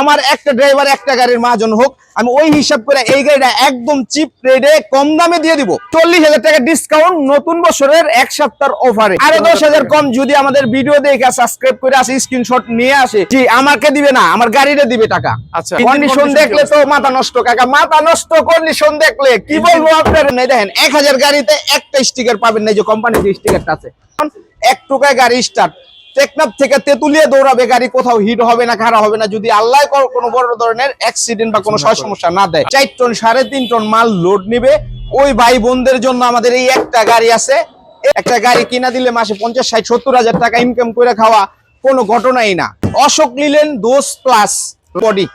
আমার একটা ড্রাইভার একটা গাড়ির মাহাজন হোক আমি ওই হিসাব করে এই গাড়িটা একদম চিপ রেটে কম দামে দিয়ে দিব। চল্লিশ হাজার টাকা ডিসকাউন্ট নতুন বছরের এক সপ্তাহ অফারে আরও দশ হাজার কম যদি আমাদের ভিডিও দেখে সাবস্ক্রাইব করে আসে স্ক্রিনশট নিয়ে আসে জি আমাকে দিবে না আমার গাড়িটা দিবে টাকা। আচ্ছা কন্ডিশন দেখলে তো মাথা নষ্ট কাকা মাথা নষ্ট কন্ডিশন দেখলে কি বলব আপনার? দেখেন এক হাজার গাড়িতে একটা স্টিকার পাবেন না যে কোম্পানির যে স্টিকারটা আছে। এক টুকায় গাড়ি স্টার্ট টেকনাফ থেকে তেতুলিয়ে দৌড়াবে গাড়ি কোথাও হিট হবে না খারাপ হবে না যদি আল্লাহ কোনো বড় ধরনের অ্যাক্সিডেন্ট বা কোনো সয় সমস্যা না দেয়। চার টন সাড়ে তিন টন মাল লোড নিবে। ওই ভাই বোনদের জন্য আমাদের এই একটা গাড়ি আছে। একটা গাড়ি কিনা দিলে মাসে পঞ্চাশ ষাট সত্তর হাজার টাকা ইনকাম করে খাওয়া কোনো ঘটনাই না। অশোক নিলেন দোষ প্লাস বডি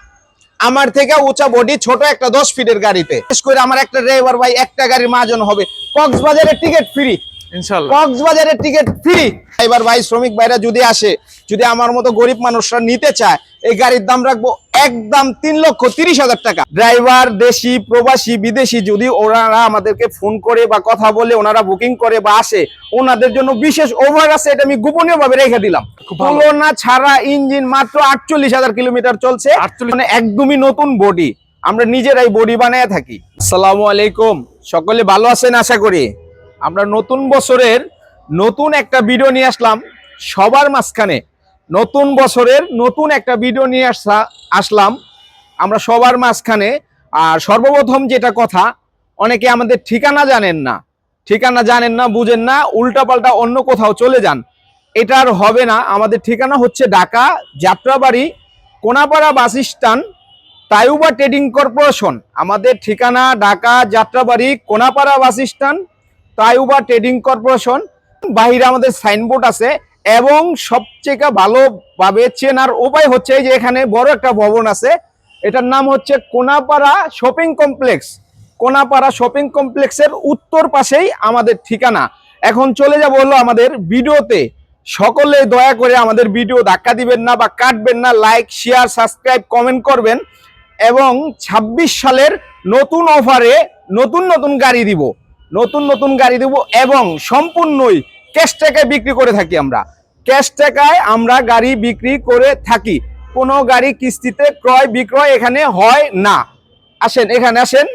আমার থেকে উঁচা বডি ছোট একটা দশ ফিটের গাড়িতে। বিশেষ করে আমার একটা ড্রাইভার ভাই একটা গাড়ির মাজন হবে। কক্সবাজারের টিকিট ফ্রি ইনশাআল্লাহ। কক্সবাজারের টিকিট ফ্রি এবার ভাই শ্রমিক ভাইরা যদি আসে যদি আমার মতো গরিব মানুষরা নিতে চায় এই গাড়ির দাম রাখব একদম তিন লক্ষ তিরিশ হাজার টাকা। ড্রাইভার দেশি প্রবাসী বিদেশি যদি ওনারা আমাদেরকে ফোন করে বা কথা বলে ওনারা বুকিং করে বা আসে ওনাদের জন্য বিশেষ ওভার আছে এটা আমি গোপনীয় ভাবে রেখে দিলাম। তুলনা ছাড়া ইঞ্জিন মাত্র আটচল্লিশ হাজার কিলোমিটার চলছে 48 মানে একদমই নতুন বডি আমরা নিজেরাই বডি বানায় থাকি। আসসালামু আলাইকুম। সকলে ভালো আছেন আশা করি? আমরা নতুন বছরের নতুন একটা ভিডিও নিয়ে আসলাম। সবার মাঝখানে নতুন বছরের নতুন একটা ভিডিও নিয়ে আসা, আসলাম। আমরা সবার মাঝখানে। আর সর্বপ্রথম যেটা কথা, অনেকে আমাদের ঠিকানা জানেন না। ঠিকানা জানেন না, বুঝেন না, উল্টাপাল্টা অন্য কোথাও চলে যান। এটা আর হবে না। আমাদের ঠিকানা হচ্ছে Dhaka Jatrabari Konapara bus stand Taiyuba trading corporation. আমাদের ঠিকানা Dhaka Jatrabari Konapara bus stand Taiyuba trading corporation. বাহিরে আমাদের সাইনবোর্ড আছে এবং সবচেয়ে ভালোভাবে চেনার উপায় হচ্ছে যে এখানে বড় একটা ভবন আছে। এটার নাম হচ্ছে Konapara shopping complex. Konapara shopping কমপ্লেক্সের উত্তর পাশেই আমাদের ঠিকানা। এখন চলে যাব হলো আমাদের ভিডিওতে। সকলে দয়া করে আমাদের ভিডিও ধাক্কা দিবেন না বা কাটবেন না, লাইক, শেয়ার, সাবস্ক্রাইব, কমেন্ট করবেন এবং ২৬ সালের নতুন অফারে নতুন নতুন গাড়ি দিব। নতুন নতুন গাড়ি দিব এবং সম্পূর্ণই ক্যাশ টাকায় বিক্রি করে থাকি আমরা। ক্যাশ টাকায় আমরা গাড়ি বিক্রি করে থাকি। কোনো গাড়ি কিস্তিতে ক্রয় বিক্রয় এখানে হয় না। আসেন এখানে আসেন।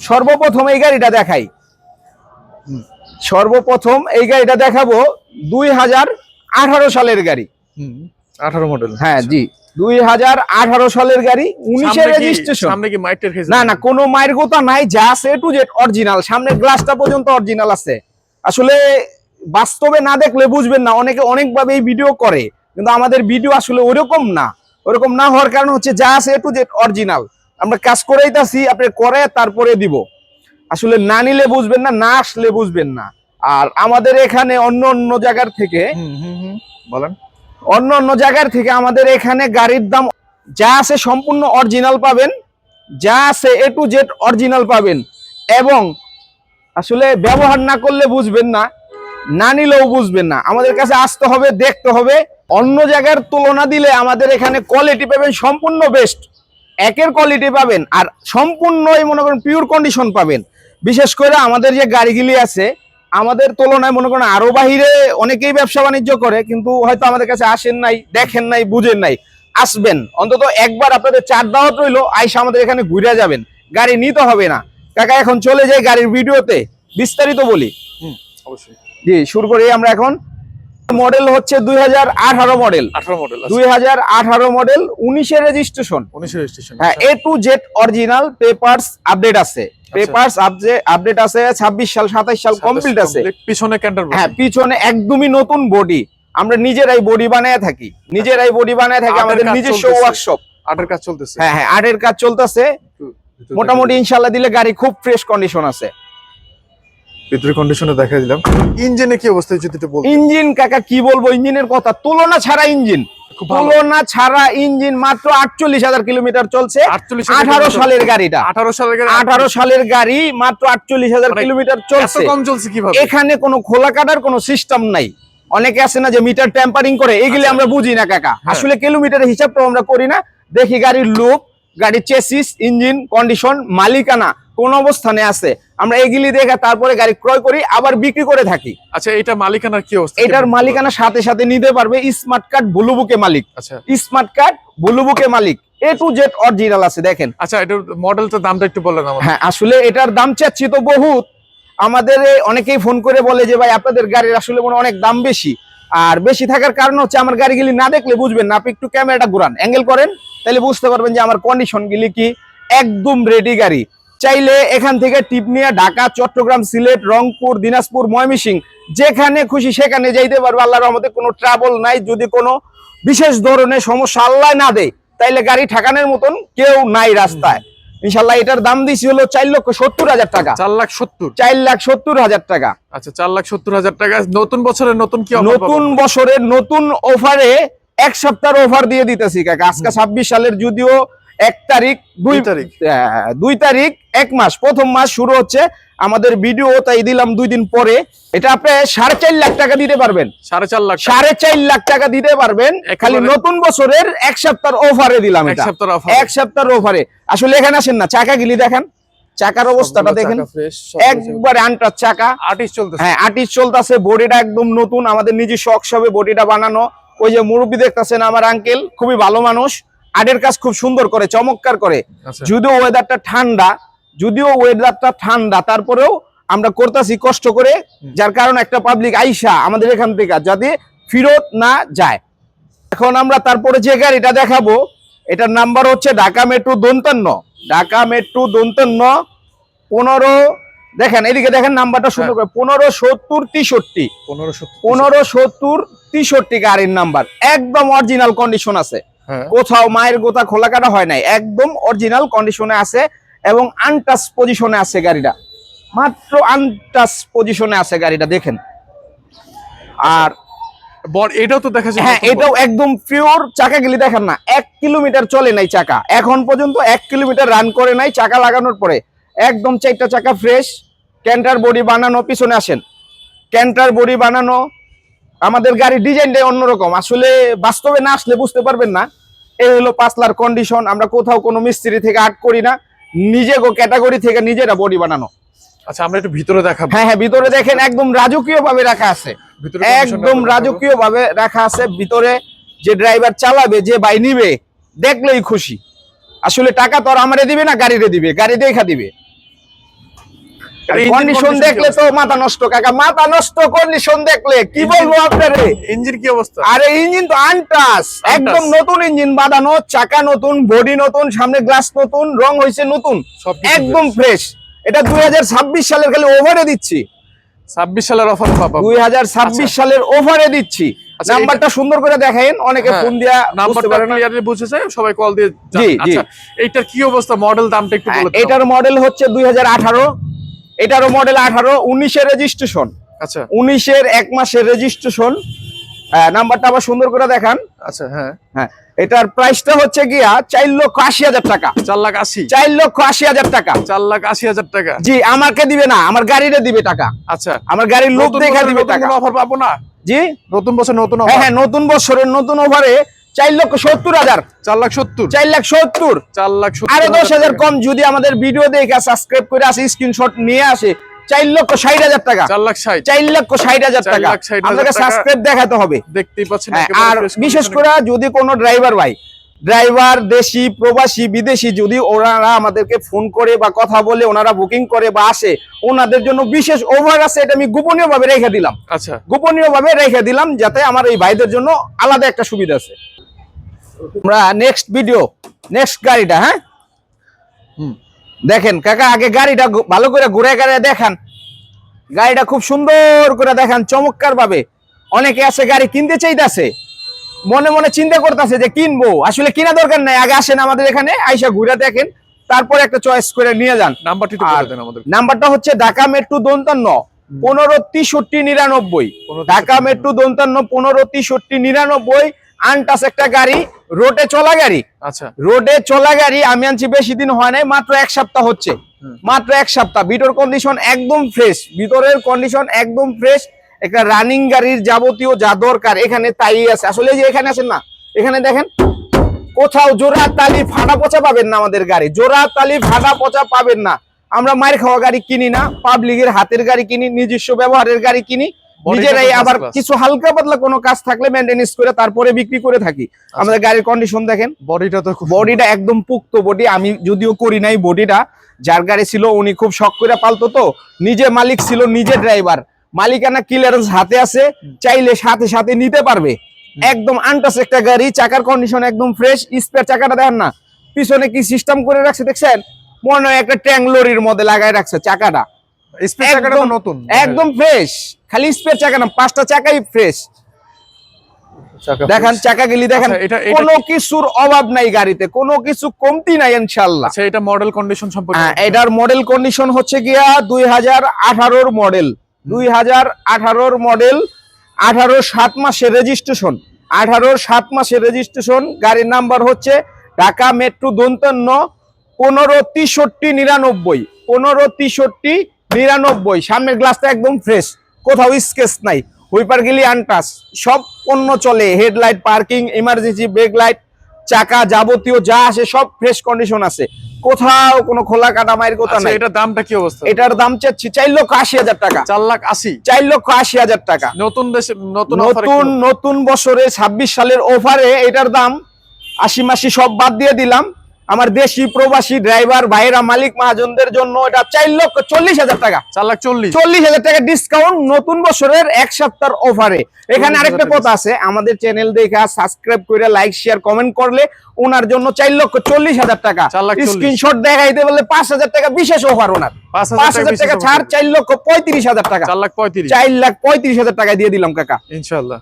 সর্বপ্রথম এই গাড়িটা দেখাই। সর্বপ্রথম এই গাড়িটা দেখাবো দুই হাজার আঠারো সালের গাড়ি। আঠারো মডেল হ্যাঁ জি। দুই হাজার আঠারো সালের গাড়ি উনিশের রেজিস্ট্রেশন সামনে কি মাইটের না না কোনো মায়ের কথা নাই যা আছে টু জেড অরিজিনাল সামনের গ্লাসটা পর্যন্ত অরিজিনাল আছে। আসলে বাস্তবে না দেখলে বুঝবেন না অনেকে অনেকভাবে এই ভিডিও করে কিন্তু আমাদের ভিডিও আসলে ওরকম না। ওরকম না হওয়ার কারণ হচ্ছে যা আছে টু জেড অরিজিনাল আমরা কাজ করাইতাছি আপনি করে তারপরে দিব। আসলে না নিলে বুঝবেন না না আসলে বুঝবেন না। আর আমাদের এখানে অন্য অন্য জায়গার থেকে বলেন। অন্য অন্য জায়গার থেকে আমাদের এখানে গাড়ির দাম যা আছে সম্পূর্ণ অরিজিনাল পাবেন, যা আছে এ টু জেড অরিজিনাল পাবেন। এবং আসলে ব্যবহার না করলে বুঝবেন না না নিলেও বুঝবেন না। আমাদের কাছে আসতে হবে, দেখতে হবে। অন্য জায়গার তুলনা দিলে আমাদের এখানে কোয়ালিটি পাবেন সম্পূর্ণ বেস্ট একের কোয়ালিটি পাবেন আর সম্পূর্ণই মনে করেন পিওর কন্ডিশন পাবেন। বিশেষ করে আমাদের যে গাড়িগুলি আছে আমাদের তুলনায় মনে করেন আরও বাহিরে অনেকেই ব্যবসা বাণিজ্য করে কিন্তু হয়তো আমাদের কাছে আসেন নাই দেখেন নাই বুঝেন নাই আসবেন। অন্তত একবার আপনাদের চার দাওয়াত রইল আইসা আমাদের এখানে ঘুরে যাবেন। গাড়ি নিতে হবে না। কাকা এখন চলে যাই গাড়ির ভিডিওতে। বিস্তারিত বলি। অবশ্যই। জি শুরু করি আমরা এখন। মডেল হচ্ছে দুই হাজার আঠারো মডেল। দুই হাজার আঠারো মডেল উনিশের রেজিস্ট্রেশন হ্যাঁ A to Z original papers update আছে। পেপারস আপডেট আছে ছাব্বিশ সাল সাতাইশ সাল কমপ্লিট আছে। পিছনে ক্যান্টার হ্যাঁ পিছনে একদমই নতুন বডি আমরা নিজেরাই বডি বানায় থাকি। নিজেরাই বডি বানায় থাকি আমাদের নিজস্ব ওয়ার্কশপ আটের কাজ চলতেছে। হ্যাঁ হ্যাঁ আটের কাজ চলতেছে। মোটামুটি ইনশাল্লাহ দিলে গাড়ি খুব ফ্রেশ কন্ডিশন আছে। ভিতরে কন্ডিশনে দেখা দিলাম। ইঞ্জিনে কি অবস্থা যদি বল ইঞ্জিন কাকা কি বলব? ইঞ্জিনের কথা তুলনা ছাড়া ইঞ্জিন তুলনা ছাড়া ইঞ্জিন মাত্র আটচল্লিশ হাজার কিলোমিটার চলছে। আঠারো সালের গাড়িটা। আঠারো সালের গাড়ি আঠারো সালের গাড়ি মাত্র আটচল্লিশ হাজার মানে কিলোমিটার চলছে। কম চলছে কীভাবে? এখানে কোনো খোলা কাটার কোনো সিস্টেম নাই। অনেকে আছে না যে মিটার টেম্পারিং করে এগুলি আচ্ছা। আমরা বুঝি না কাকা। আসলে আসলে কিলোমিটারের হিসাবটা আমরা করি না। দেখি গাড়ির লুক গাড়ির চেসিস ইঞ্জিন কন্ডিশন মালিকানা কোন অবস্থানে আছে। আমরা এগুলি দেখে তারপরে গাড়ি ক্রয় করি আবার বিক্রি করে থাকি। আচ্ছা এটা মালিকানার কি অবস্থা? এটার মালিকানা সাথে সাথে নিতে পারবে স্মার্ট কার্ড ব্লু বুকে মালিক। আচ্ছা। স্মার্ট কার্ড ব্লু বুকে মালিক। এ টু জেড অরিজিনাল আছে দেখেন। আচ্ছা এটার মডেলটার দামটা একটু বলেন হ্যাঁ আসলে এটার দাম চাচ্ছি তো বহুত। আমাদের অনেকেই ফোন করে বলে যে ভাই আপনাদের গাড়ির আসলে মনে অনেক দাম বেশি। আর বেশি থাকার কারণ হচ্ছে আমার গাড়িগুলি না দেখলে বুঝবেন না, আপনি একটু ক্যামেরাটা ঘুরান। অ্যাঙ্গেল করেন তাহলে বুঝতে পারবেন যে আমার কন্ডিশন গুলি কি একদম রেডি গাড়ি। চাইলে এখান থেকে টিপ নিয়ে ঢাকা, চট্টগ্রাম, সিলেট, রংপুর, দিনাজপুর, ময়মনসিং, যেখানে খুশি সেখানে যাইতে পারবে। আল্লাহর রহমতে কোনো ট্রাবল নাই, যদি কোনো বিশেষ ধরনের সমস্যা আল্লাহ না দেয়, তাইলে গাড়ি ঠেকানোর মতন কেউ নাই রাস্তায়। ইনশাল্লাহ এটার দাম দিয়েছি হলো চার লক্ষ সত্তর হাজার টাকা। চার লাখ সত্তর? চার লাখ সত্তর হাজার টাকা। আচ্ছা চার লাখ সত্তর হাজার টাকা। নতুন বছরের নতুন কি নতুন বছরের নতুন অফারে এক সপ্তাহের অফার দিয়ে দিতেছি কাকা। আজকে ছাব্বিশ সালের যদিও এক তারিখ দুই তারিখ। আহ, দুই তারিখ এক মাস। প্রথম মাস শুরু হচ্ছে আমাদের ভিডিও তাই দিলাম দুই দিন পরে। এটা আপনি সাড়ে চার লাখ টাকা দিতে পারবেন। সাড়ে চার লাখ সাড়ে চার লাখ টাকা দিতে পারবেন। খালি নতুন বছরের এক সপ্তাহ অফারে দিলাম এক এটা। সপ্তাহ এক অফারে আসলে এখানে আসেন না চাকা গিলি দেখেন। চাকার অবস্থাটা দেখেন। একবারে আনটার চাকা। আর্টিস্ট চলতেছে। হ্যাঁ আর্টিস্ট চলতেছে বডিটা একদম নতুন আমাদের নিজস্ব ওয়ার্কশপে বডিটা বানানো। ওই যে মুরব্বী দেখতেছেন আমার আঙ্কেল খুবই ভালো মানুষ। আর্টের কাজ খুব সুন্দর করে চমৎকার করে। আচ্ছা। যদিও ওয়েদারটা ঠান্ডা যদিও ওয়েদারটা ঠান্ডা তারপরেও আমরা করতেছি কষ্ট করে যার কারণে একটা পাবলিক আইসা আমাদের এখান থেকে যাতে ফিরত না যায়। এখন আমরা তারপরে যে গাড়িটা দেখাবো এটার নাম্বার হচ্ছে ঢাকা মেট্রো দন্তান্ন ঢাকা মেট্রো দন্তান্ন পনেরো দেখেন এদিকে দেখেন নাম্বারটা সুন্দর করে পনেরো সত্তর তেষট্টি। পনেরো সত্তর তেষট্টি। গাড়ির নাম্বার একদম অরিজিনাল কন্ডিশন আছে। হ্যাঁ। কোথাও মায়ের গোতা খোলা কাটা হয় নাই একদম অরিজিনাল কন্ডিশনে আছে। এবং আনটাচ পজিশনে আছে গাড়িটা। মাত্র আনটাচ পজিশনে আছে গাড়িটা দেখেন। আর বর- এটাও তো দেখা যায় হ্যাঁ এটাও একদম পিওর চাকা গেলি দেখেন না। এক কিলোমিটার চলে নাই চাকা। এখন পর্যন্ত এক কিলোমিটার রান করে নাই চাকা লাগানোর পরে। একদম চারটা চাকা ফ্রেশ ক্যান্টার বডি বানানো পিছনে আসেন। ক্যান্টার বডি বানানো আমাদের গাড়ির ডিজাইনটাই অন্যরকম। আসলে বাস্তবে না আসলে বুঝতে পারবেন না। এই হলো পাঁচলার কন্ডিশন আমরা কোথাও কোনো মিস্ত্রি থেকে আট করি না। নিজে ক্যাটাগরি থেকে নিজেরা বডি বানানো। আচ্ছা আমরা একটু ভিতরে দেখাবো। হ্যাঁ হ্যাঁ ভিতরে দেখেন একদম রাজকীয় ভাবে রাখা আছে। ভিতরে একদম রাজকীয় ভাবে রাখা আছে। ভিতরে যে ড্রাইভার চালাবে যে বাই নিবে দেখলেই খুশি। আসলে টাকা তো আর আমারে দিবে না গাড়িরে দিবে। গাড়ি দেখা দিবে। কন্ডিশন দেখলে তো মাথা নষ্ট কাকা। মাথা নষ্ট কন্ডিশন দেখলে। কি বলব আপনারে? ইঞ্জিন কি অবস্থা? আরে ইঞ্জিন তো আনটাস একদম নতুন ইঞ্জিন বাঁধানো চাকা নতুন বডি নতুন সামনে গ্লাস নতুন রং হয়েছে নতুন। একদম ফ্রেশ এটা দুই সালের খালি ওভারে দিচ্ছি। ছাব্বিশ সালের অফার পাবো। দুই ছাব্বিশ সালের ওভারে দিচ্ছি। আচ্ছা, নাম্বারটা সুন্দর করে দেখেন। অনেকে হ্যাঁ, ফোন দিয়া নাম্বারটা না। ক্লিয়ারলি বুঝেছে সবাই কল দিয়ে জি, জি। আচ্ছা এইটার কি অবস্থা? মডেল দামটা একটু হ্যাঁ, এটার মডেল হচ্ছে দুই হাজার আঠারো। এটারও মডেল আঠারো উনিশের রেজিস্ট্রেশন আচ্ছা। উনিশের এক মাসের রেজিস্ট্রেশন নাম্বারটা আবার সুন্দর করে দেখান। আচ্ছা হ্যাঁ। হ্যাঁ এটার প্রাইসটা হচ্ছে গিয়া চার লক্ষ আশি হাজার টাকা। চার লাখ আশি। চার লক্ষ আশি হাজার টাকা। চার লাখ আশি হাজার টাকা। জি আমাকে দিবে না আমার গাড়িরে দিবে টাকা। আচ্ছা। আমার গাড়ির লোক নতুন দেখা দিবে টাকা। অফার পাবো না? জি? নতুন বছর নতুন হ্যাঁ হ্যাঁ নতুন বছরের নতুন ওভারে চার লক্ষ সত্তর হাজার। চার লাখ সত্তর। চার লাখ সত্তর। চার লাখ আরও দশ হাজার কম যদি আমাদের ভিডিও দেখে সাবস্ক্রাইব করে আসে স্ক্রিনশট নিয়ে আসে চার লক্ষ ষাট হাজার টাকা। চার লাখ ষাট। চার লক্ষ ষাট হাজার টাকা। আপনাকে সাবস্ক্রাইব দেখাতে হবে। দেখতেই পাচ্ছেন হ্যাঁ, আর বিশেষ করে যদি কোনো ড্রাইভার ভাই ড্রাইভার দেশি প্রবাসী বিদেশি যদি ওনারা আমাদেরকে ফোন করে বা কথা বলে ওনারা বুকিং করে বা আসে ওনাদের জন্য বিশেষ ওভার আছে এটা আমি গোপনীয় ভাবে রেখে দিলাম। আচ্ছা। গোপনীয় ভাবে রেখে দিলাম যাতে আমার এই ভাইদের জন্য আলাদা একটা সুবিধা আছে। আমরা নেক্সট ভিডিও নেক্সট গাড়িটা হ্যাঁ? দেখেন কাকা আগে গাড়িটা ভালো করে ঘুরে ঘুরে দেখান। গাড়িটা খুব সুন্দর করে দেখান চমৎকার ভাবে অনেকে আছে গাড়ি কিনতে চাইতেছে মনে মনে চিন্তা করতেছে যে কিনবো। আসলে কিনা দরকার নাই আগে আসেন আমাদের এখানে আইসা ঘুরে দেখেন তারপর একটা চয়েস করে নিয়ে যান। নাম্বারটি নাম্বারটা হচ্ছে ঢাকা মেট্রো দন্তান্ন পনেরো তেষট্টি নিরানব্বই। ঢাকা মেট্রো দন্তান্ন পনেরো তেষট্টি নিরানব্বই আনটাস একটা গাড়ি রোডে চলা গাড়ি। আচ্ছা। রোডে চলা গাড়ি আমি আনছি বেশি দিন হয় নাই মাত্র এক সপ্তাহ হচ্ছে। মাত্র এক সপ্তাহ। ভিতর কন্ডিশন একদম ফ্রেশ ভিতরের কন্ডিশন একদম ফ্রেশ একটা রানিং গাড়ির যাবতীয় যা দরকার এখানে তাই আছে। আসলে যে এখানে আছেন না এখানে দেখেন কোথাও জোড়া তালি ফাটা পচা পাবেন না আমাদের গাড়ি। জোড়া তালি ফাটা পচা পাবেন না। আমরা মায়ের খাওয়া গাড়ি কিনি না পাবলিকের হাতের গাড়ি কিনি নিজস্ব ব্যবহারের গাড়ি কিনি। নিজেরাই আবার কিছু হালকা পাতলা কোনো কাজ থাকলে মেনটেনেন্স করে তারপরে বিক্রি করে থাকি। আমাদের গাড়ির কন্ডিশন দেখেন। বডিটা তো বডিটা একদম পুক্ত বডি আমি যদিও করি নাই বডিটা যার গাড়ি ছিল উনি খুব শখ করে পালতো তো। নিজে মালিক ছিল নিজে ড্রাইভার মালিকানা ক্লিয়ারেন্স হাতে আছে চাইলে সাথে সাথে নিতে পারবে। একদম আনটাস একটা গাড়ি চাকার কন্ডিশন একদম ফ্রেশ স্পেয়ার চাকাটা দেখেন না। পিছনে কি সিস্টেম করে রাখছে দেখছেন? মনে হয় একটা ট্যাং লরির মধ্যে লাগাই রাখছে চাকাটা। নতুন। একদম ফ্রেশ খালি স্পেয়ার চাকা না পাঁচটা চাকাই ফ্রেশ দেখেন চাকা গেলি দেখেন আচ্ছা, কোনো কিছুর অভাব নাই গাড়িতে কোনো কিছু কমতি নাই ইনশাল্লাহ আচ্ছা এটা মডেল কন্ডিশন সম্পর্কে হ্যাঁ, এটার মডেল কন্ডিশন হচ্ছে গিয়া দুই হাজার আঠারোর মডেল দুই হাজার আঠারোর মডেল আঠারো সাত মাসের রেজিস্ট্রেশন আঠারোর সাত মাসের রেজিস্ট্রেশন গাড়ির নাম্বার হচ্ছে ঢাকা মেট্রো দন্তান্ন পনেরো তেষট্টি নিরানব্বই। পনেরো তেষট্টি নিরানব্বই সামনের গ্লাসটা একদম ফ্রেশ কোথাও স্কেচ নাই। হুইপার গিলি আনটাস সব পণ্য চলে। Headlight parking emergency brake light চাকা যাবতীয় যা আছে সব ফ্রেশ কন্ডিশন আছে। কোথাও কোনো খোলা কাটা মায়ের কথা আচ্ছা নাই। এটার দামটা কি অবস্থা? এটার দাম চাচ্ছি চার লক্ষ আশি হাজার টাকা। চার লাখ আশি? চার লক্ষ আশি হাজার টাকা। নতুন দেশে নতুন নতুন নতুন বছরে ছাব্বিশ সালের অফারে এটার দাম আশি মাসি সব বাদ দিয়ে দিলাম। আমার দেশি প্রবাসী ড্রাইভার ভাইরা মালিক মহাজনদের জন্য এটা চার লক্ষ চল্লিশ হাজার টাকা। চার লাখ চল্লিশ। চল্লিশ হাজার টাকা ডিসকাউন্ট নতুন বছরের এক সপ্তাহ অফারে এখানে আরেকটা কথা আছে আমাদের চ্যানেল দেখে সাবস্ক্রাইব করে লাইক শেয়ার কমেন্ট করলে ওনার জন্য চার লক্ষ চল্লিশ হাজার টাকা। চার লাখ চল্লিশ। স্ক্রিনশট দেখাইতে বললে পাঁচ হাজার টাকা বিশেষ অফার ওনার। পাঁচ হাজার টাকা ছাড় চার লক্ষ পঁয়ত্রিশ হাজার টাকা। চার লাখ পঁয়ত্রিশ। চার লাখ পঁয়ত্রিশ হাজার টাকা দিয়ে দিলাম কাকা। ইনশাল্লাহ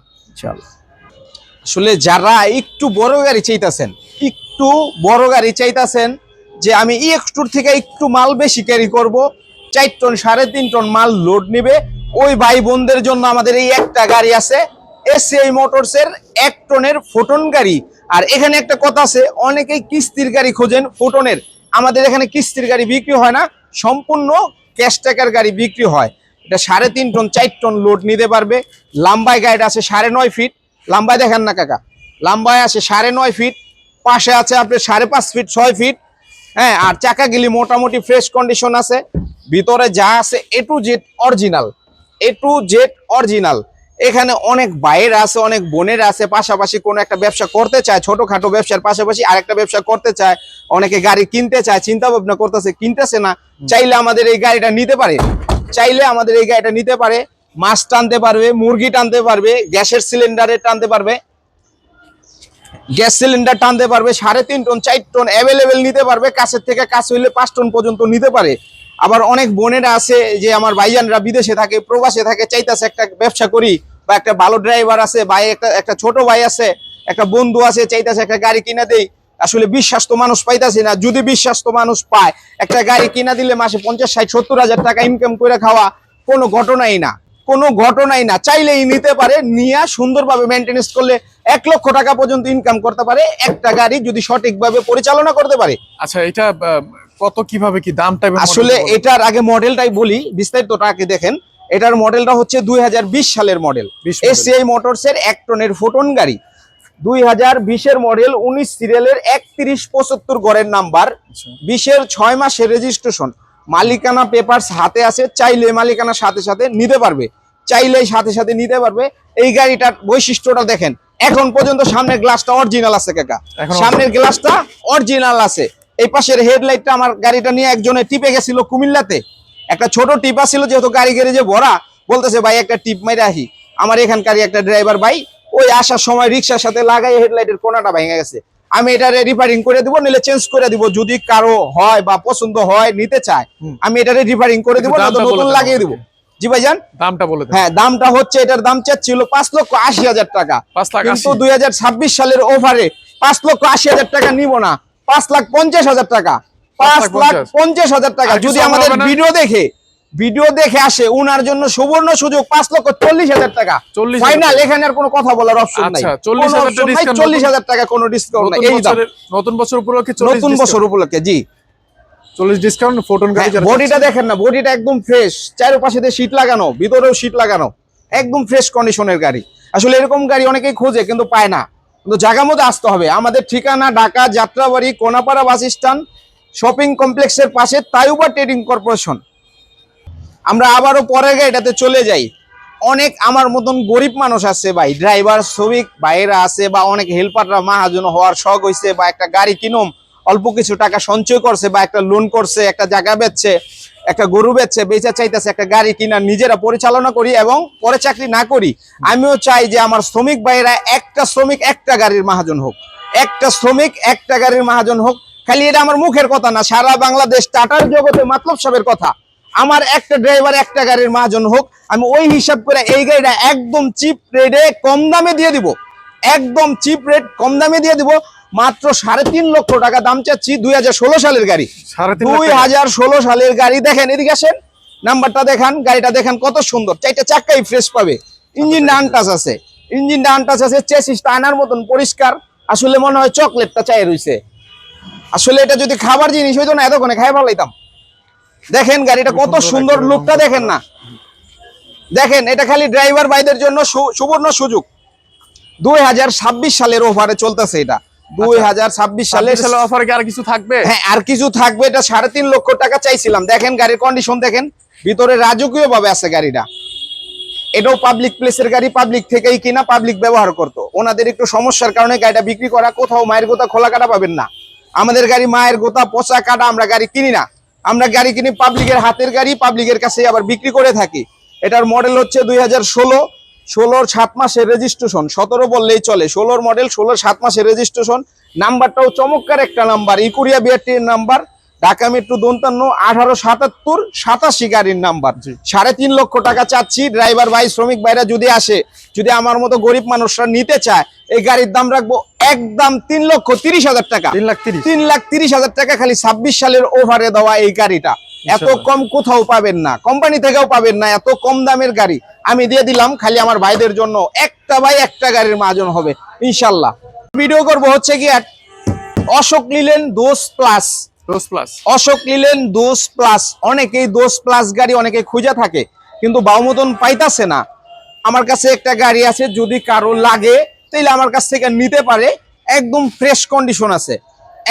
আসলে যারা একটু বড় গাড়ি চাইতেছেন একটু বড় গাড়ি চাইতেছেন যে আমি ই এক্সটুর থেকে একটু মাল বেশি ক্যারি করব। চার টন, সাড়ে তিন টন মাল লোড নিবে। ওই ভাই বোনদের জন্য আমাদের এই একটা গাড়ি আছে এসিআই মোটরস এর এক টনের ফোটন গাড়ি। আর এখানে একটা কথা আছে, অনেকেই কিস্তির গাড়ি খোঁজেন ফোটনের আমাদের এখানে কিস্তির গাড়ি বিক্রি হয় না, সম্পূর্ণ ক্যাশ টাকার গাড়ি বিক্রি হয়। এটা সাড়ে তিন টন, চার টন লোড নিতে পারবে। লাম্বায় গাড়িটা আছে সাড়ে নয় ফিট লাম্বায় দেখেন না কাকা, লাম্বায় আছে সাড়ে নয় ফিট পাশে আছে আপনার সাড়ে পাঁচ ফিট ছয় ফিট হ্যাঁ আর চাকা চাকাগুলি মোটামুটি ফ্রেশ কন্ডিশন আছে। ভিতরে যা আছে A to Z original A to Z original এখানে অনেক বাইরে আছে, অনেক বোনের আছে, পাশাপাশি কোনো একটা ব্যবসা করতে চায়, ছোটখাটো ব্যবসার পাশাপাশি আরেকটা ব্যবসা করতে চায়, অনেকে গাড়ি কিনতে চায় চিন্তা ভাবনা করতেছে, কিনতেছে না, চাইলে আমাদের এই গাড়িটা নিতে পারে। চাইলে আমাদের এই গাড়িটা নিতে পারে, মাছ টানতে পারবে, মুরগি টানতে পারবে, গ্যাসের সিলিন্ডারে টানতে পারবে গ্যাস সিলিন্ডার টানতে পারবে, সাড়ে তিন টন, চার টন অ্যাভেলেবেল নিতে পারবে, কাছের থেকে কাছ হইলে পাঁচ টন পর্যন্ত নিতে পারে। আবার অনেক বোনেরা আছে যে আমার ভাইজানরা বিদেশে থাকে, প্রবাসে থাকে, চাইতেছে একটা ব্যবসা করি বা একটা ভালো ড্রাইভার আছে, ভাই একটা একটা ছোট ভাই আছে, একটা বন্ধু আছে, চাইতেছে একটা গাড়ি কিনে দেই। আসলে বিশ্বাস তো মানুষ পাইতাছে না। যদি বিশ্বাস তো মানুষ পায়, একটা গাড়ি কিনা দিলে মাসে পঞ্চাশ, ষাট, সত্তর হাজার টাকা ইনকাম করে খাওয়া কোনো ঘটনাই না। কোনো ঘটনাই না। চাইলেই নিতে পারে, নিয়ে সুন্দরভাবে মেনটেনেন্স করলে এক লক্ষ টাকা পর্যন্ত ইনকাম করতে পারে একটা গাড়ি যদি সঠিকভাবে পরিচালনা করতে পারে। আচ্ছা এটা কত কীভাবে কি দামটা আসলে। এটার আগে মডেলটাই বলি বিস্তারিতটা আগে দেখেন। এটার মডেলটা হচ্ছে দু হাজার বিশ সালের মডেল 20 model। এসিআই মোটরস এর এক টনের ফোটন গাড়ি। দুই হাজার বিশের মডেল উনিশ সিরিয়ালের একত্রিশ পঁচাত্তর গড়ের নাম্বার আচ্ছা। বিশের ছয় মাসের রেজিস্ট্রেশন মালিকানা পেপারস হাতে আছে চাইলে মালিকানার সাথে সাথে নিতে পারবে। চাইলেই সাথে সাথে নিতে পারবে। এই গাড়িটার বৈশিষ্ট্যটা দেখেন। এখন পর্যন্ত সামনের গ্লাসটা অরিজিনাল আছে কাকা। সামনের গ্লাসটা অরিজিনাল আছে। এই পাশের হেডলাইটটা আমার গাড়িটা নিয়ে একজনে টিপে গেছিল কুমিল্লাতে। একটা ছোট টিপা ছিল যেহেতু গাড়ি গ্যারেজে ভরা বলতেছে ভাই একটা টিপ মাইরে আসি আমার এখানকারই একটা ড্রাইভার ভাই ওই আসার সময় রিক্সার সাথে লাগাই হেডলাইটের কোনাটা ভেঙে গেছে। আমি এটা রিপেয়ারিং করে দিব নিলে চেঞ্জ করে দিব। যদি কারও হয় বা পছন্দ হয় নিতে চায় আমি এটা রিপেয়ারিং করে দিব নতুন লাগিয়ে দিব। জি ভাইজান? দামটা বলে হ্যাঁ দামটা হচ্ছে এটার দাম চাচ্ছিল পাঁচ লক্ষ আশি হাজার টাকা। কিন্তু দুই সালের ওভারে পাঁচ লক্ষ আশি হাজার টাকা নিব না পাঁচ লাখ পঞ্চাশ হাজার টাকা। পাঁচ লাখ লাখ পঞ্চাশ। পঞ্চাশ হাজার টাকা। যদি আমাদের ভিডিও দেখে ভিডিও দেখে আসে উনার জন্য সুবর্ণ সুযোগ পাঁচ লক্ষ চল্লিশ হাজার টাকা। 40,000 ফাইনাল। এখানে আর কোনো কথা বলার অপশন নাই। আচ্ছা, 40,000 চল্লিশ হাজার টাকা কোনো ডিসকাউন্ট নাই। নতুন বছর উপলক্ষে নতুন বছর উপলক্ষে জি। চল্লিশ ডিসকাউন্ট ফোটন গাড়ি বডিটা দেখেন না বডিটা একদম ফ্রেশ চারপাশে দিয়ে শীট লাগানো ভিতরেও শীট লাগানো। একদম ফ্রেশ কন্ডিশনের গাড়ি। আসলে এরকম গাড়ি অনেকেই খোঁজে কিন্তু পায় না। কিন্তু জায়গা মতো আসতে হবে। আমাদের ঠিকানা Dhaka Jatrabari Konapara bus stand shopping কমপ্লেক্সের পাশে তাইউবা ট্রেডিং কর্পোরেশন আমরা আবারও পরের গাড়িটাতে চলে যাই। অনেক আমার মতন গরিব মানুষ আছে ভাই। ড্রাইভার শ্রমিক ভাইয়েরা আছে বা অনেক হেল্পাররা মাহাজন হওয়ার শখ হয়েছে বা একটা গাড়ি কিনুম। অল্প কিছু টাকা সঞ্চয় করছে বা একটা লোন করছে, একটা জায়গা বেচছে, একটা গরু বেচছে, বেচা চাইতেছে, একটা গাড়ি কিনা নিজেরা পরিচালনা করি এবং পরে চাকরি না করি, আমিও চাই যে আমার শ্রমিক ভাইয়েরা একটা শ্রমিক, একটা গাড়ির মাহাজন হোক। একটা শ্রমিক, একটা গাড়ির মাহাজন হোক। খালি এটা আমার মুখের কথা না, সারা বাংলাদেশ টাটার জগতে মাতলব সাহেবের কথা। আমার একটা ড্রাইভার একটা গাড়ির মাহাজন হোক, আমি ওই হিসাব করে এই গাড়িটা একদম চিপ রেটে কম দামে দিয়ে দিব। একদম চিপ রেট কম দামে দিয়ে দিব। মাত্র সাড়ে তিন লক্ষ টাকা দাম চাচ্ছি দুই হাজার ষোলো সালের গাড়ি। দুই হাজার ষোলো সালের গাড়ি। দেখেন এদিকে আসেন নাম্বারটা দেখান গাড়িটা দেখেন কত সুন্দর। চাইটা চাক্কাই ফ্রেশ পাবে। ইঞ্জিনটা আনটাচ আছে। ইঞ্জিনটা আনটাচ আছে চেসিসটা আনার মতন পরিষ্কার। আসলে মনে হয় চকলেটটা চাই রইছে। আসলে এটা যদি খাবার জিনিস হইতো না এতক্ষণে খাই ভালো লাইতাম দেখেন গাড়িটা কত সুন্দর লুকটা দেখেন না। দেখেন এটা খালি ড্রাইভার ভাইদের জন্য সুবর্ণ সুযোগ। দুই হাজার ছাব্বিশ সালের ওভারে চলতেছে এটা। দুই হাজার ছাব্বিশ সালের ছাব্বিশ সালের কি আর কিছু থাকবে? হ্যাঁ আর কিছু থাকবে। এটা সাড়ে তিন লক্ষ টাকা চাইছিলাম। দেখেন গাড়ির কন্ডিশন দেখেন। ভিতরে রাজকীয় ভাবে আছে গাড়িটা। এটাও পাবলিক প্লেসের গাড়ি পাবলিক থেকেই কিনা পাবলিক ব্যবহার করতো। ওনাদের একটু সমস্যার কারণে গাড়িটা বিক্রি করা কোথাও মায়ের গোতা খোলা কাটা পাবেন না। আমাদের গাড়ি মায়ের গোতা পচা কাটা আমরা গাড়ি কিনি না। আমরা গাড়ি কিনি পাবলিকের হাতের গাড়ি পাবলিকের কাছে আবার বিক্রি করে থাকি। এটার মডেল হচ্ছে দুই হাজার ষোলো। ষোলোর সাত মাসের রেজিস্ট্রেশন সতেরো বললেই চলে। ষোলোর মডেল ষোলোর সাত মাসের রেজিস্ট্রেশন নাম্বারটাও চমৎকার একটা নাম্বার ইকুরিয়া বিআরটির নাম্বার ঢাকা মেট্রো দন্তান্ন আঠারো সাতাত্তর সাতাশি গাড়ির নাম্বার সাড়ে তিন লক্ষ টাকা চাচ্ছি ড্রাইভার ভাই শ্রমিক ভাইরা যদি আসে যদি আমার মতো গরিব মানুষরা নিতে চায় এই গাড়ির দাম রাখব একদম তিন লক্ষ তিরিশ হাজার টাকা। তিন লাখ তিরিশ। তিন লাখ তিরিশ হাজার টাকা খালি ছাব্বিশ সালের ওভারে দেওয়া এই গাড়িটা। এত কম কোথাও পাবেন না কোম্পানি থেকেও পাবেন না এত কম দামের গাড়ি। আমি দিয়ে দিলাম খালি আমার ভাইদের জন্য একটা বাই একটা গাড়ির মাজন হবে ইনশাল্লাহ। ভিডিও করব হচ্ছে কি Ashok Leyland Dost plus Dost plus Ashok Leyland Dost plus অনেকেই দোষ প্লাস গাড়ি অনেকে খুঁজে থাকে কিন্তু বাউ মতন পাইতাছে না। আমার কাছে একটা গাড়ি আছে যদি কারও লাগে তাহলে আমার কাছ থেকে নিতে পারে। একদম ফ্রেশ কন্ডিশন আছে।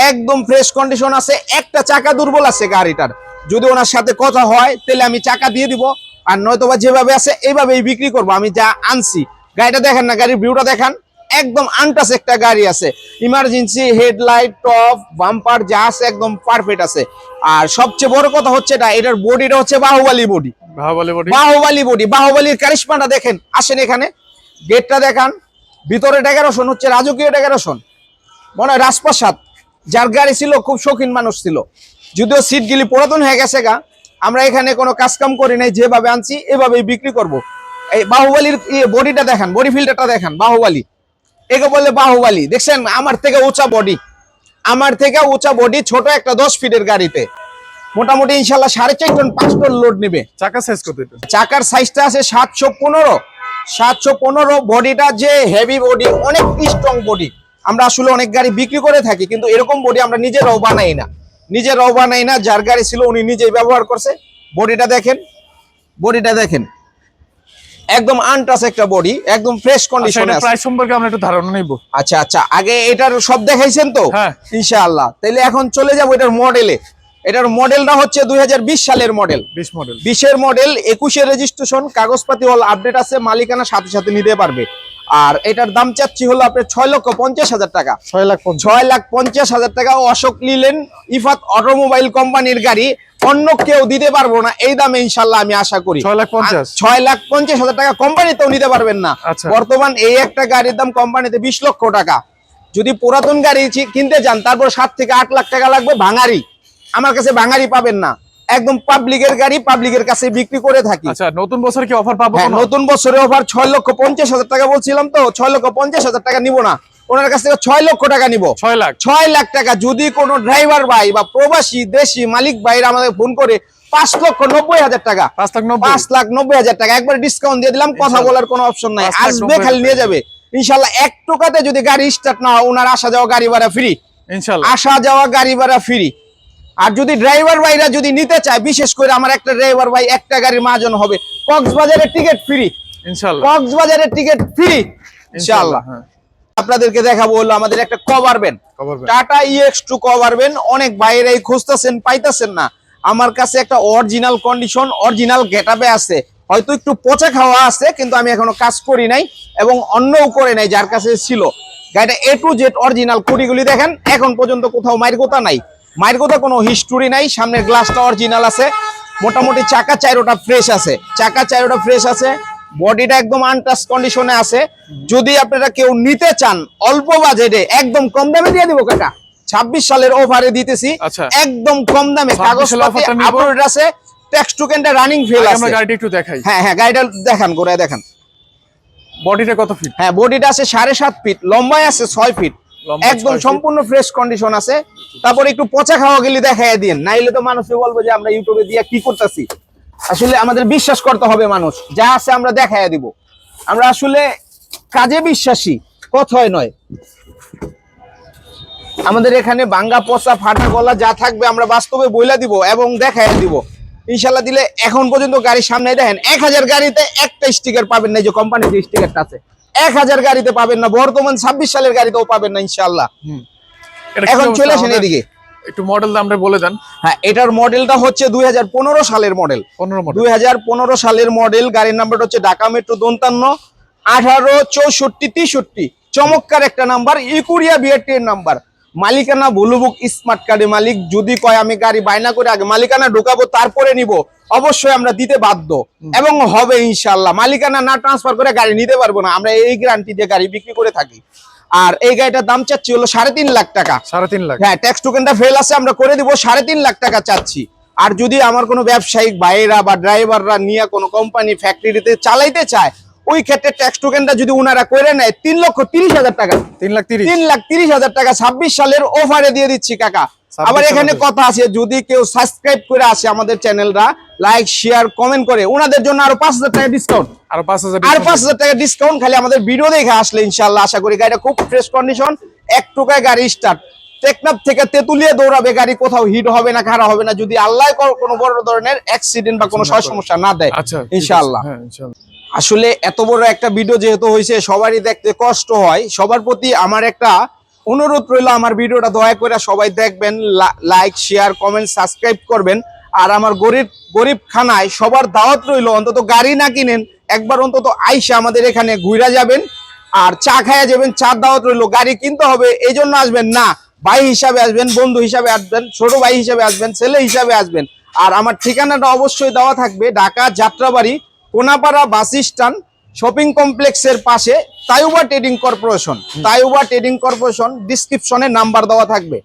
একদম ফ্রেশ কন্ডিশন আছে। একটা চাকা দুর্বল আছে গাড়িটার। যদি ওনার সাথে কথা হয় তাহলে আমি চাকা দিয়ে দিব। আর নয়তোবা যেভাবে আছে এইভাবেই বিক্রি করব। আমি যা আনছি গাড়িটা দেখেন না গাড়ির ভিউটা দেখান একদম আনটাস একটা গাড়ি আছে। ইমার্জেন্সি হেডলাইট টপ বাম্পার যা আছে একদম পারফেক্ট আছে। আর সবচেয়ে বড় কথা হচ্ছে এটা এটার বডিটা হচ্ছে Baahubali body Baahubali body Baahubali body বাহুবালির কারিশমাটা দেখেন আসেন এখানে। গেটটা দেখান ভিতরে ডেকারেশন হচ্ছে রাজকীয় ডেকারেশন মনে হয় রাজপ্রাসাদ যার গাড়ি ছিল খুব শৌখিন মানুষ ছিল। যদিও সিটগুলি পুরাতন হয়ে গেছে গা আমরা এখানে কোনো কাজ কাম করি নাই যেভাবে আনছি এভাবেই বিক্রি করব। এই বাহুবালির বডিটা দেখান বডি ফিল্টারটা দেখান বাহুবালি। একে বলে বাহুবালি। দেখছেন আমার থেকে উঁচা বডি। আমার থেকে উঁচা বডি ছোট একটা দশ ফিটের গাড়িতে। মোটামুটি ইনশাল্লাহ সাড়ে চার টন পাঁচ টন লোড নেবে। চাকার সাইজ কত চাকার সাইজটা আছে সাতশো পনেরো। সাতশো পনেরো বডিটা যে হেভি বডি অনেক স্ট্রং বডি আমরা আসলে অনেক গাড়ি বিক্রি করে থাকি কিন্তু এরকম বডি আমরা নিজেরাও বানাই না। নিজেরাও বানাই না যার গাড়ি ছিল উনি নিজেই ব্যবহার করছে। বডিটা দেখেন বডিটা দেখেন। একদম আনটাস একটা বডি একদম ফ্রেশ আচ্ছা কন্ডিশনে আছে। প্রাইস সম্পর্কে আমরা একটু ধারণা নেব। আচ্ছা আচ্ছা আগে এটার সব দেখাইছেন তো? হ্যাঁ। ইনশাআল্লাহ। তাহলে এখন চলে যাব এটার মডেলে এটার মডেলটা হচ্ছে দুই হাজার বিশ সালের মডেল। বিশ মডেল। বিশের মডেল একুশে রেজিস্ট্রেশন কাগজপাতি অল আপডেট আছে মালিকানা সাথে সাথে নিতে পারবে। আর এটার দাম চাচ্ছি হলো আপনার ছয় লক্ষ পঞ্চাশ হাজার টাকা। ছয় লাখ ছয় লাখ পঞ্চাশ হাজার টাকা অশোক লিলেন ইফাত অটোমোবাইল কোম্পানির গাড়ি। অন্য কেউ দিতে পারব না এই দামে ইনশাল্লাহ আমি আশা করি। ছয় লাখ পঞ্চাশ। আর ছয় লাখ পঞ্চাশ হাজার টাকা কোম্পানিতেও নিতে পারবেন না। আচ্ছা। বর্তমান এই একটা গাড়ির দাম কোম্পানিতে বিশ লক্ষ টাকা। যদি পুরাতন গাড়ি কিনতে চান তারপর সাত থেকে আট লাখ টাকা লাগবে ভাঙারি। আমার কাছে বাঙালি পাবেন না। একদম পাবলিকের গাড়ি পাবলিকের কাছে বিক্রি করে থাকি। আচ্ছা নতুন বছর কি অফার পাবো হ্যাঁ নতুন বছরে অফার ছয় লক্ষ পঞ্চাশ হাজার টাকা বলছিলাম তো ছয় লক্ষ পঞ্চাশ হাজার টাকা নিব না। ওনার কাছ থেকে ছয় লক্ষ টাকা নিব। ছয় লাখ? ছয় লাখ টাকা যদি কোনো ড্রাইভার ভাই বা প্রবাসী দেশি মালিক ভাইরা আমাদের ফোন করে পাঁচ লক্ষ নব্বই হাজার টাকা। পাঁচ লাখ পাঁচ লাখ নব্বই হাজার টাকা। একবার ডিসকাউন্ট দিয়ে দিলাম কথা বলার কোনো অপশন নাই। আসবে খালি নিয়ে যাবে। ইনশাল্লাহ এক টাকাতে যদি গাড়ি স্টার্ট না হয় ওনার আসা যাওয়া গাড়ি ভাড়া ফ্রি ইনশাল্লাহ। আসা যাওয়া গাড়ি ভাড়া ফ্রি আর যদি ড্রাইভার ভাইরা যদি নিতে চায় বিশেষ করে আমার একটা ড্রাইভার ভাই একটা গাড়ির মাজন হবে কক্সবাজারের টিকিট ফ্রি ইনশাল্লাহ। কক্সবাজারের টিকিট ফ্রি ইনশাআল্লাহ। আপনাদেরকে দেখাবো হলো আমাদের একটা cover cover Tata EX two cover band অনেক বাইরেই খুঁজতেছেন পাইতেছেন না। আমার কাছে একটা অরিজিনাল কন্ডিশন অরিজিনাল গেটআপে আছে। হয়তো একটু পচা খাওয়া আছে কিন্তু আমি এখনও কাজ করি নাই এবং অন্যও করে নাই যার কাছে ছিল। গাড়িটা এ টু জেড অরিজিনাল কুড়িগুলি দেখেন এখন পর্যন্ত কোথাও গোতা নাই। মায়ের গোতা কোনো হিস্টোরি নাই সামনের গ্লাসটা অরিজিনাল আছে। মোটামুটি চাকা চাইরোটা ফ্রেশ আছে। চাকা চাইরোটা ফ্রেশ আছে বডিটা একদম আনটাচ কন্ডিশনে আছে। যদি আপনারা কেউ নিতে চান অল্প বাজেটে একদম কম দামে দিয়ে দিব কাকা। ছাব্বিশ সালের ওভারে দিতেছি। আচ্ছা। একদম কম দামে। কাগজ টা। আপলোড আছে। টেক্সট টোকেনটা রানিং ফেল আছে আমরা গাড়িটা একটু দেখাই। হ্যাঁ হ্যাঁ গাড়িটা দেখান করে দেখান। বডিটা কত ফিট হ্যাঁ বডিটা আছে সাড়ে সাত ফিট লম্বায় আছে ছয় ফিট একদম সম্পূর্ণ ফ্রেশ কন্ডিশন আছে। তারপর একটু পচা খাওয়া গেলে দেখাই দিন নাইলে তো মানুষ বলব যে আমরা ইউটিউবে দিয়ে কি করতেছি। আসলে আমাদের বিশ্বাস করতে হবে মানুষ। যা আছে আমরা দেখাই দিব। আমরা আসলে কাজে বিশ্বাসী কথায় নয়। আমাদের এখানে বাঙ্গা পচা ফাটা গলা যা থাকবে আমরা বাস্তবে বইলা দিব এবং দেখাই দিব। ইনশাল্লাহ দিলে এখন পর্যন্ত গাড়ির সামনে দেখেন এক হাজার গাড়িতে একটা স্টিকার পাবেন না যে কোম্পানির যে স্টিকারটা আছে। এক হাজার গাড়িতে পাবেন না বর্তমান ছাব্বিশ সালের গাড়িতেও পাবেন না ইনশাল্লাহ এখন চলে আসেন এদিকে। একটু মডেল আমরা বলে দেন। হ্যাঁ এটার মডেলটা হচ্ছে দুই হাজার পনেরো সালের মডেল দুই হাজার পনেরো সালের মডেল গাড়ির নাম্বারটা হচ্ছে ঢাকা মেট্রো দন্তান্ন আঠারো চৌষট্টি তেষট্টি। চমৎকার একটা নাম্বার ইকুরিয়া বিআরটির নাম্বার মালিকানা বুলুবুক স্মার্ট কার্ডের মালিক। যদি কয় আমি গাড়ি বায়না করে আগে মালিকানা ঢুকাবো তারপরে নিব। অবশ্যই আমরা দিতে বাধ্য। এবং হবে ইনশাল্লাহ মালিকানা না ট্রান্সফার করে গাড়ি নিতে পারব না। আমরা এই গ্যারান্টি দিয়ে গাড়ি বিক্রি করে থাকি। আর এই গাড়িটার দাম চাচ্ছি হলো সাড়ে তিন লাখ টাকা। সাড়ে তিন লাখ। হ্যাঁ ট্যাক্স টোকেনটা ফেল আছে আমরা করে দিব সাড়ে তিন লাখ টাকা চাচ্ছি। আর যদি আমার কোনো ব্যবসায়িক ভাইয়েরা বা ড্রাইভাররা নিয়ে কোনো কোম্পানি ফ্যাক্টরিতে চালাইতে চায় ওই ক্ষেত্রে ট্যাক্স টোকেনটা যদি ওনারা করে নেয় তিন লক্ষ তিরিশ হাজার টাকা। তিন লাখ তিরিশ। তিন লাখ তিরিশ হাজার টাকা ছাব্বিশ সালের ওভারে দিয়ে দিচ্ছি কাকা। আবার এখানে কথা আছে যদি কেউ সাবস্ক্রাইব করে আসে আমাদের চ্যানেলরা লাইক শেয়ার কমেন্ট করে ওনাদের জন্য আরও পাঁচ হাজার টাকা ডিসকাউন্ট আর পাঁচ হাজার আর পাঁচ হাজার টাকা ডিসকাউন্ট খালি আমাদের ভিডিও দেখে আসলে ইনশাল্লাহ আশা করি গাড়িটা খুব ফ্রেশ কন্ডিশন এক টুকায় গাড়ি স্টার্ট টেকনাফ থেকে তেতুলিয়ে দৌড়াবে গাড়ি কোথাও হিট হবে না খারাপ হবে না যদি আল্লাহ কোনো বড় ধরনের অ্যাক্সিডেন্ট বা কোনো সমস্যা না দেয় আচ্ছা আসলে এত বড় একটা ভিডিও যেহেতু হয়েছে, সবারই দেখতে কষ্ট হয়। সবার প্রতি আমার একটা অনুরোধ রইল, আমার ভিডিওটা দয়া করে সবাই দেখবেন লাইক শেয়ার কমেন্ট সাবস্ক্রাইব করবেন। আর আমার গরিব গরিব খানায় সবার দাওয়াত রইল, অন্তত গাড়ি না কিনেন, একবার অন্তত আইসা আমাদের এখানে ঘুরা যাবেন। আর চা খাইয়া যাবেন, চার দাওয়াত রইল, গাড়ি কিনতে হবে এই জন্য আসবেন না। ভাই হিসাবে আসবেন, বন্ধু হিসাবে আসবেন, ছোট ভাই হিসাবে আসবেন, ছেলে হিসাবে আসবেন। আর আমার ঠিকানাটা অবশ্যই দেওয়া থাকবে, Dhaka Jatrabari Konapara bus stand shopping কমপ্লেক্সের পাশে Taiyeba trading corporation. Taiyeba trading corporation ডিসক্রিপশনে নাম্বার দেওয়া থাকবে।